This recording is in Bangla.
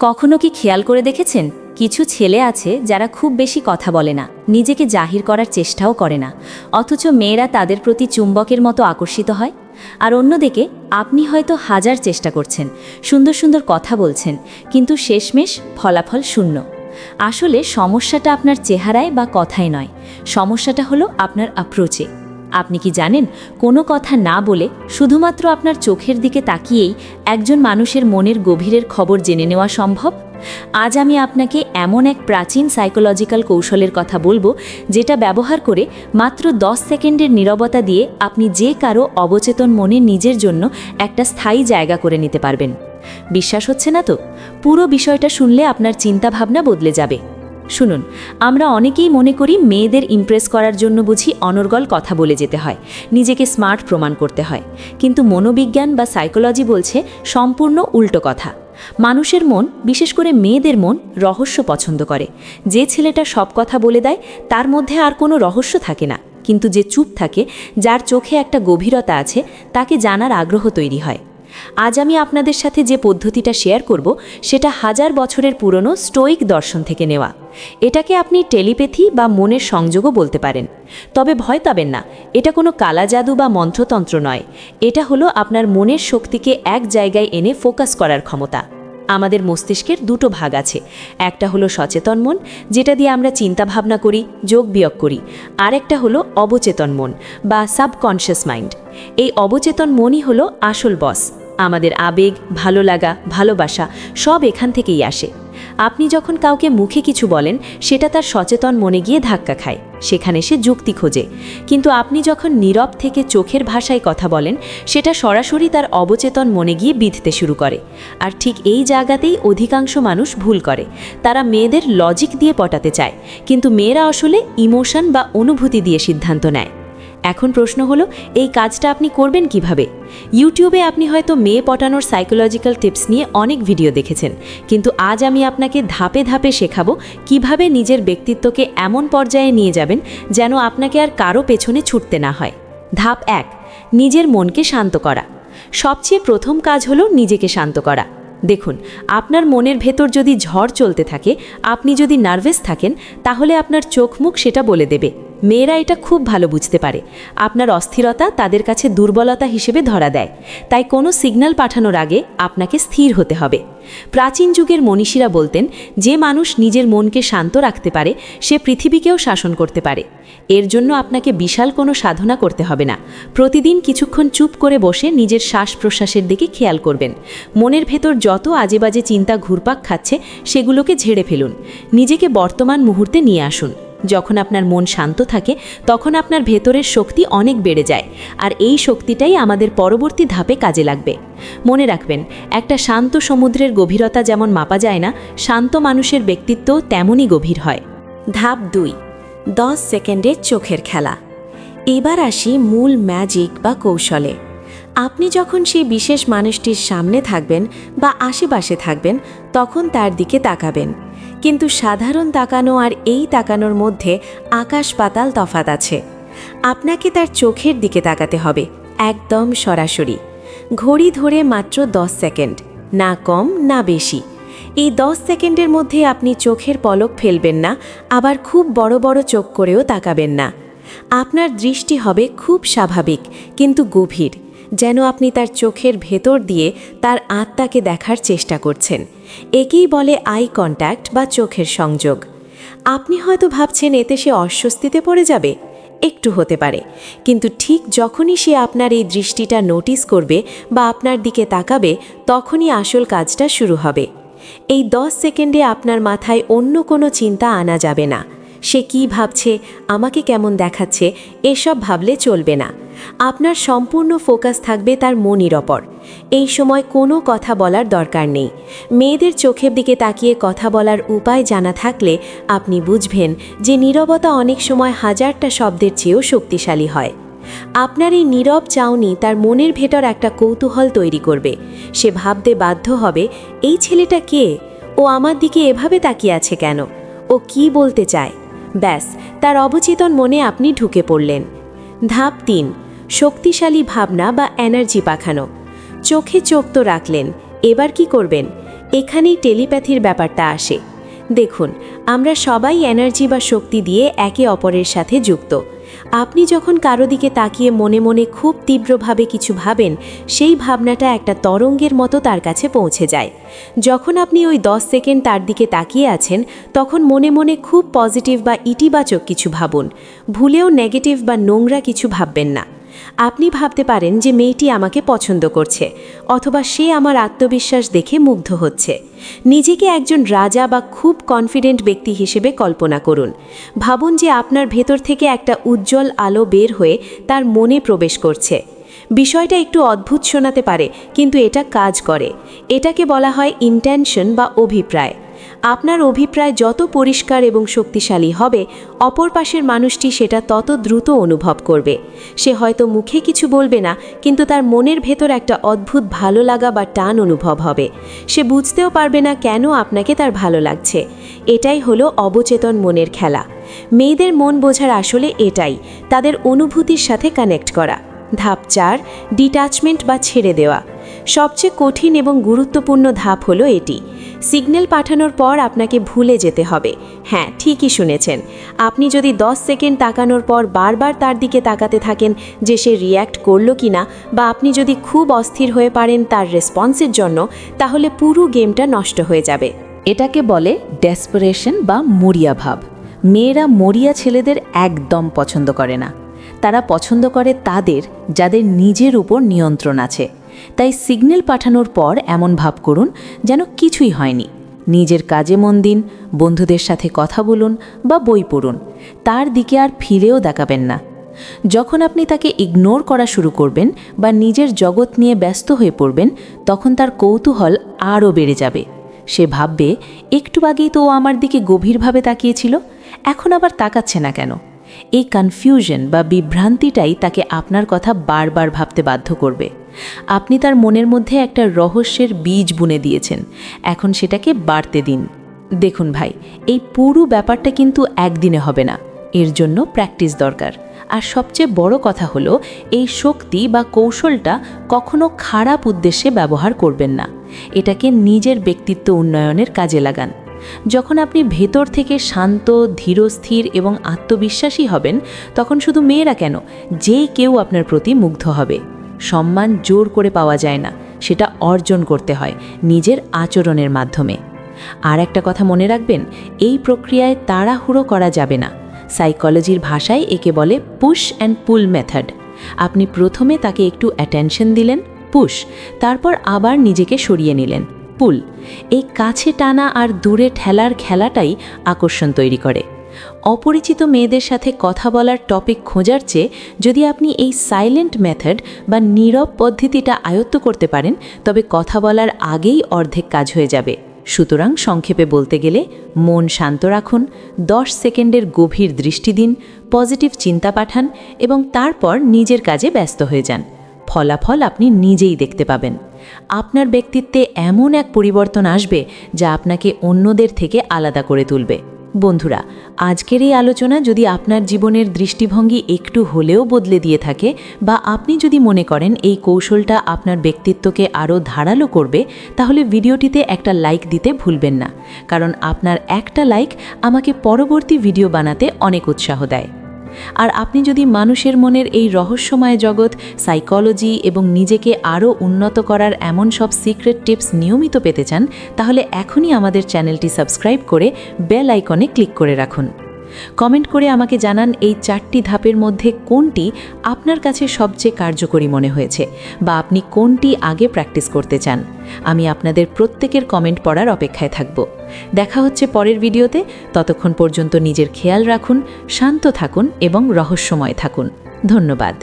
কখনো কি খেয়াল করে দেখেছেন? কিছু ছেলে আছে যারা খুব বেশি কথা বলে না, নিজেকে জাহির করার চেষ্টাও করে না, অথচ মেয়েরা তাদের প্রতি চুম্বকের মতো আকর্ষিত হয়? আর অন্যদিকে, আপনি হয়তো হাজার চেষ্টা করছেন, সুন্দর সুন্দর কথা বলছেন, কিন্তু শেষমেশ ফলাফল শূন্য। আসলে সমস্যাটা আপনার চেহারায় বা কথায় নয়, সমস্যাটা হলো আপনার অ্যাপ্রোচে আপনি কি জানেন, কোনো কথা না বলে শুধুমাত্র আপনার চোখের দিকে তাকিয়েই একজন মানুষের মনের গভীরের খবর জেনে নেওয়া সম্ভব? আজ আমি আপনাকে এমন এক প্রাচীন সাইকোলজিক্যাল কৌশলের কথা বলব, যেটা ব্যবহার করে মাত্র দশ সেকেন্ডের নীরবতা দিয়ে আপনি যে কারও অবচেতন মনে নিজের জন্য একটা স্থায়ী জায়গা করে নিতে পারবেন। বিশ্বাস হচ্ছে না তো? পুরো বিষয়টা শুনলে আপনার চিন্তাভাবনা বদলে যাবে। শুনুন, আমরা অনেকেই মনে করি মেয়েদের ইমপ্রেস করার জন্য বুঝি অনর্গল কথা বলে যেতে হয়, নিজেকে স্মার্ট প্রমাণ করতে হয়। কিন্তু মনোবিজ্ঞান বা সাইকোলজি বলছে সম্পূর্ণ উল্টো কথা। মানুষের মন, বিশেষ করে মেয়েদের মন, রহস্য পছন্দ করে। যে ছেলেটা সব কথা বলে দেয়, তার মধ্যে আর কোনো রহস্য থাকে না। কিন্তু যে চুপ থাকে, যার চোখে একটা গভীরতা আছে, তাকে জানার আগ্রহ তৈরি হয়। আজ আমি আপনাদের সাথে যে পদ্ধতিটা শেয়ার করব, সেটা হাজার বছরের পুরনো স্টোইক দর্শন থেকে নেওয়া। এটাকে আপনি টেলিপ্যাথি বা মনের সংযোগও বলতে পারেন। তবে ভয় পাবেন না, এটা কোনো কালা জাদু বা মন্ত্রতন্ত্র নয়। এটা হলো আপনার মনের শক্তিকে এক জায়গায় এনে ফোকাস করার ক্ষমতা। আমাদের মস্তিষ্কের দুটো ভাগ আছে। একটা হলো সচেতন মন, যেটা দিয়ে আমরা চিন্তা ভাবনা করি, যোগ বিয়োগ করি। আর একটা হলো অবচেতন মন, বা সাবকনশিয়াস মাইন্ড। এই অবচেতন মনই হলো আসল বস। আমাদের আবেগ ভালো লাগা ভালোবাসা সব এখান থেকেই আসে। আপনি যখন কাউকে মুখে কিছু বলেন, সেটা তার সচেতন মনে গিয়ে ধাক্কা খায়। সেখানে সে যুক্তি খোঁজে। কিন্তু আপনি যখন নীরব থেকে চোখের ভাষায় কথা বলেন, সেটা সরাসরি তার অবচেতন মনে গিয়ে বিধতে শুরু করে। আর ঠিক এই জায়গাতেই অধিকাংশ মানুষ ভুল করে। তারা মেয়েদের লজিক দিয়ে পটাতে চায়। কিন্তু মেয়েরা আসলে ইমোশন বা অনুভূতি দিয়ে সিদ্ধান্ত নেয়। এখন প্রশ্ন হলো, এই কাজটা আপনি করবেন কীভাবে? ইউটিউবে আপনি হয়তো মেয়ে পটানোর সাইকোলজিক্যাল টিপস নিয়ে অনেক ভিডিও দেখেছেন, কিন্তু আজ আমি আপনাকে ধাপে ধাপে শেখাবো কীভাবে নিজের ব্যক্তিত্বকে এমন পর্যায়ে নিয়ে যাবেন যেন আপনাকে আর কারও পেছনে ছুটতে না হয়। ধাপ এক, নিজের মনকে শান্ত করা। সবচেয়ে প্রথম কাজ হলো নিজেকে শান্ত করা। দেখুন, আপনার মনের ভেতর যদি ঝড় চলতে থাকে, আপনি যদি নার্ভাস থাকেন, তাহলে আপনার চোখ মুখ সেটা বলে দেবে। মেয়েরা এটা খুব ভালো বুঝতে পারে। আপনার অস্থিরতা তাদের কাছে দুর্বলতা হিসেবে ধরা দেয়। তাই কোনো সিগন্যাল পাঠানোর আগে আপনাকে স্থির হতে হবে। প্রাচীন যুগের মনীষীরা বলতেন, যে মানুষ নিজের মনকে শান্ত রাখতে পারে, সে পৃথিবীকেও শাসন করতে পারে। এর জন্য আপনাকে বিশাল কোনো সাধনা করতে হবে না। প্রতিদিন কিছুক্ষণ চুপ করে বসে নিজের শ্বাস প্রশ্বাসের দিকে খেয়াল করবেন। মনের ভেতর যত আজেবাজে চিন্তা ঘুরপাক খাচ্ছে, সেগুলোকে ঝেড়ে ফেলুন। নিজেকে বর্তমান মুহূর্তে নিয়ে আসুন। যখন আপনার মন শান্ত থাকে, তখন আপনার ভেতরের শক্তি অনেক বেড়ে যায়, আর এই শক্তিটাই আমাদের পরবর্তী ধাপে কাজে লাগবে। মনে রাখবেন, একটা শান্ত সমুদ্রের গভীরতা যেমন মাপা যায় না, শান্ত মানুষের ব্যক্তিত্ব তেমনই গভীর হয়। ধাপ দুই, দশ সেকেন্ডের চোখের খেলা। এবার আসি মূল ম্যাজিক বা কৌশলে। আপনি যখন সেই বিশেষ মানুষটির সামনে থাকবেন বা আশেপাশে থাকবেন, তখন তার দিকে তাকাবেন। কিন্তু সাধারণ তাকানো আর এই তাকানোর মধ্যে আকাশ পাতাল তফাত আছে। আপনাকে তার চোখের দিকে তাকাতে হবে, একদম সরাসরি। ঘড়ি ধরে মাত্র দশ সেকেন্ড, না কম, না বেশি। এই দশ সেকেন্ডের মধ্যে আপনি চোখের পলক ফেলবেন না, আবার খুব বড় বড় চোখ করেও তাকাবেন না। আপনার দৃষ্টি হবে খুব স্বাভাবিক, কিন্তু গভীর। যেন আপনি তার চোখের ভেতর দিয়ে তার আত্মাকে দেখার চেষ্টা করছেন। একেই বলে আই কন্ট্যাক্ট বা চোখের সংযোগ। আপনি হয়তো ভাবছেন এতে সে অস্বস্তিতে পড়ে যাবে। একটু হতে পারে। কিন্তু ঠিক যখনই সে আপনার এই দৃষ্টিটা নোটিস করবে বা আপনার দিকে তাকাবে, তখনই আসল কাজটা শুরু হবে। এই দশ সেকেন্ডে আপনার মাথায় অন্য কোনো চিন্তা আনা যাবে না। সে কি ভাবছে, আমাকে কেমন দেখাচ্ছে, এসব ভাবলে চলবে না। আপনার সম্পূর্ণ ফোকাস থাকবে তার মনির ওপর। এই সময় কোনো কথা বলার দরকার নেই। মেয়েদের চোখের দিকে তাকিয়ে কথা বলার উপায় জানা থাকলে আপনি বুঝবেন যে নীরবতা অনেক সময় হাজারটা শব্দের চেয়েও শক্তিশালী হয়। আপনার এই নীরব চাউনি তার মনের ভেতর একটা কৌতূহল তৈরি করবে। সে ভাবতে বাধ্য হবে, এই ছেলেটা কে? ও আমার দিকে এভাবে তাকিয়ে আছে কেন? ও কি বলতে চায়? ব্যাস, তার অবচেতন মনে আপনি ঢুকে পড়লেন। ধাপ তিন শক্তিশালী ভাবনা বা এনার্জি পাখানো। চোখে চোখ তো রাখলেন, এবার কি করবেন? এখানেই টেলিপ্যাথির ব্যাপারটা আসে। দেখুন, আমরা সবাই এনার্জি বা শক্তি দিয়ে একে অপরের সাথে যুক্ত। আপনি যখন কারও দিকে তাকিয়ে মনে মনে খুব তীব্রভাবে কিছু ভাবেন, সেই ভাবনাটা একটা তরঙ্গের মতো তার কাছে পৌঁছে যায়। যখন আপনি ওই দশ সেকেন্ড তার দিকে তাকিয়ে আছেন, তখন মনে মনে খুব পজিটিভ বা ইতিবাচক কিছু ভাবুন। ভুলেও নেগেটিভ বা নোংরা কিছু ভাববেন না। আপনি ভাবতে পারেন যে মেয়েটি আমাকে পছন্দ করছে, অথবা সে আমার আত্মবিশ্বাস দেখে মুগ্ধ হচ্ছে। নিজেকে একজন রাজা বা খুব কনফিডেন্ট ব্যক্তি হিসেবে কল্পনা করুন। ভাবুন যে আপনার ভেতর থেকে একটা উজ্জ্বল আলো বের হয়ে তার মনে প্রবেশ করছে। বিষয়টা একটু অদ্ভুত শোনাতে পারে, কিন্তু এটা কাজ করে। এটাকে বলা হয় ইন্টেনশন বা অভিপ্রায়। আপনার অভিপ্রায় যত পরিষ্কার এবং শক্তিশালী হবে, অপর পাশের মানুষটি সেটা তত দ্রুত অনুভব করবে। সে হয়তো মুখে কিছু বলবে না, কিন্তু তার মনের ভেতর একটা অদ্ভুত ভালো লাগা বা টান অনুভব হবে। সে বুঝতেও পারবে না কেন আপনাকে তার ভালো লাগছে। এটাই হলো অবচেতন মনের খেলা। মেয়েদের মন বোঝার আসলে এটাই, তাদের অনুভূতির সাথে কানেক্ট করা। ধাপ চার, ডিটাচমেন্ট বা ছেড়ে দেওয়া। সবচেয়ে কঠিন এবং গুরুত্বপূর্ণ ধাপ হলো এটি। সিগন্যাল পাঠানোর পর আপনাকে ভুলে যেতে হবে। হ্যাঁ ঠিকই শুনেছেন। আপনি যদি 10 সেকেন্ড তাকানোর পর বারবার তার দিকে তাকাতে থাকেন যে সে রিয়্যাক্ট করল কি না বা আপনি যদি খুব অস্থির হয়ে পারেন তার রেসপন্সের জন্য, তাহলে পুরো গেমটা নষ্ট হয়ে যাবে। এটাকে বলে ডেসপারেশন বা মরিয়া ভাব। মেয়েরা মরিয়া ছেলেদের একদম পছন্দ করে না। তারা পছন্দ করে তাদের, যাদের নিজের উপর নিয়ন্ত্রণ আছে। তাই সিগন্যাল পাঠানোর পর এমন ভাব করুন যেন কিছুই হয়নি। নিজের কাজে মন দিন, বন্ধুদের সাথে কথা বলুন বা বই পড়ুন, তার দিকে আর ফিরেও দেখাবেন না। যখন আপনি তাকে ইগনোর করা শুরু করবেন বা নিজের জগৎ নিয়ে ব্যস্ত হয়ে পড়বেন, তখন তার কৌতূহল আরও বেড়ে যাবে। সে ভাববে, একটু আগেই তো ও আমার দিকে গভীরভাবে তাকিয়েছিল, এখন আবার তাকাচ্ছে না কেন? এই কনফিউশন বা বিভ্রান্তিটাই তাকে আপনার কথা বারবার ভাবতে বাধ্য করবে। আপনি তার মনের মধ্যে একটা রহস্যের বীজ বুনে দিয়েছেন। এখন সেটাকে বাড়তে দিন। দেখুন ভাই, এই পুরো ব্যাপারটা কিন্তু একদিনে হবে না। এর জন্য প্র্যাকটিস দরকার। আর সবচেয়ে বড় কথা হলো, এই শক্তি বা কৌশলটা কখনো খারাপ উদ্দেশ্যে ব্যবহার করবেন না। এটাকে নিজের ব্যক্তিত্ব উন্নয়নের কাজে লাগান। যখন আপনি ভেতর থেকে শান্ত ধীরস্থির এবং আত্মবিশ্বাসী হবেন, তখন শুধু মেয়েরা কেন? যে কেউ আপনার প্রতি মুগ্ধ হবে। সম্মান জোর করে পাওয়া যায় না, সেটা অর্জন করতে হয় নিজের আচরণের মাধ্যমে। আর একটা কথা মনে রাখবেন, এই প্রক্রিয়ায় তাড়াহুড়ো করা যাবে না। সাইকোলজির ভাষায় একে বলে পুশ অ্যান্ড পুল মেথড। আপনি প্রথমে তাকে একটু অ্যাটেনশন দিলেন, পুশ, তারপর আবার নিজেকে সরিয়ে নিলেন, পুল। এই কাছে টানা আর দূরে ঠেলার খেলাটাই আকর্ষণ তৈরি করে। অপরিচিত মেয়েদের সাথে কথা বলার টপিক খোঁজার চেয়ে যদি আপনি এই সাইলেন্ট মেথড বা নীরব পদ্ধতিটা আয়ত্ত করতে পারেন, তবে কথা বলার আগেই অর্ধেক কাজ হয়ে যাবে। সুতরাং সংক্ষেপে বলতে গেলে, মন শান্ত রাখুন, দশ সেকেন্ডের গভীর দৃষ্টি দিন পজিটিভ চিন্তা পাঠান এবং তারপর নিজের কাজে ব্যস্ত হয়ে যান। ফলাফল আপনি নিজেই দেখতে পাবেন। আপনার ব্যক্তিত্বে এমন এক পরিবর্তন আসবে যা আপনাকে অন্যদের থেকে আলাদা করে তুলবে। বন্ধুরা, আজকের এই আলোচনা যদি আপনার জীবনের দৃষ্টিভঙ্গি একটু হলেও বদলে দিয়ে থাকে বা আপনি যদি মনে করেন এই কৌশলটা আপনার ব্যক্তিত্বকে আরও ধারালো করবে, তাহলে ভিডিওটিতে একটা লাইক দিতে ভুলবেন না। কারণ আপনার একটা লাইক আমাকে পরবর্তী ভিডিও বানাতে অনেক উৎসাহ দেয়। আর আপনি যদি মানুষের মনের এই রহস্যময় জগৎ সাইকোলজি এবং নিজেকে আরও উন্নত করার এমন সব সিক্রেট টিপস নিয়মিত পেতে চান, তাহলে এখনই আমাদের চ্যানেলটি সাবস্ক্রাইব করে বেল আইকনে ক্লিক করে রাখুন। কমেন্ট করে আমাকে জানান এই চারটি ধাপের মধ্যে কোনটি আপনার কাছে সবচেয়ে কার্যকরী মনে হয়েছে বা আপনি কোনটি আগে প্র্যাকটিস করতে চান। আমি আপনাদের প্রত্যেকের কমেন্ট পড়ার অপেক্ষায় থাকব। দেখা হচ্ছে পরের ভিডিওতে। ততক্ষণ পর্যন্ত নিজের খেয়াল রাখুন, শান্ত থাকুন এবং রহস্যময় থাকুন। ধন্যবাদ।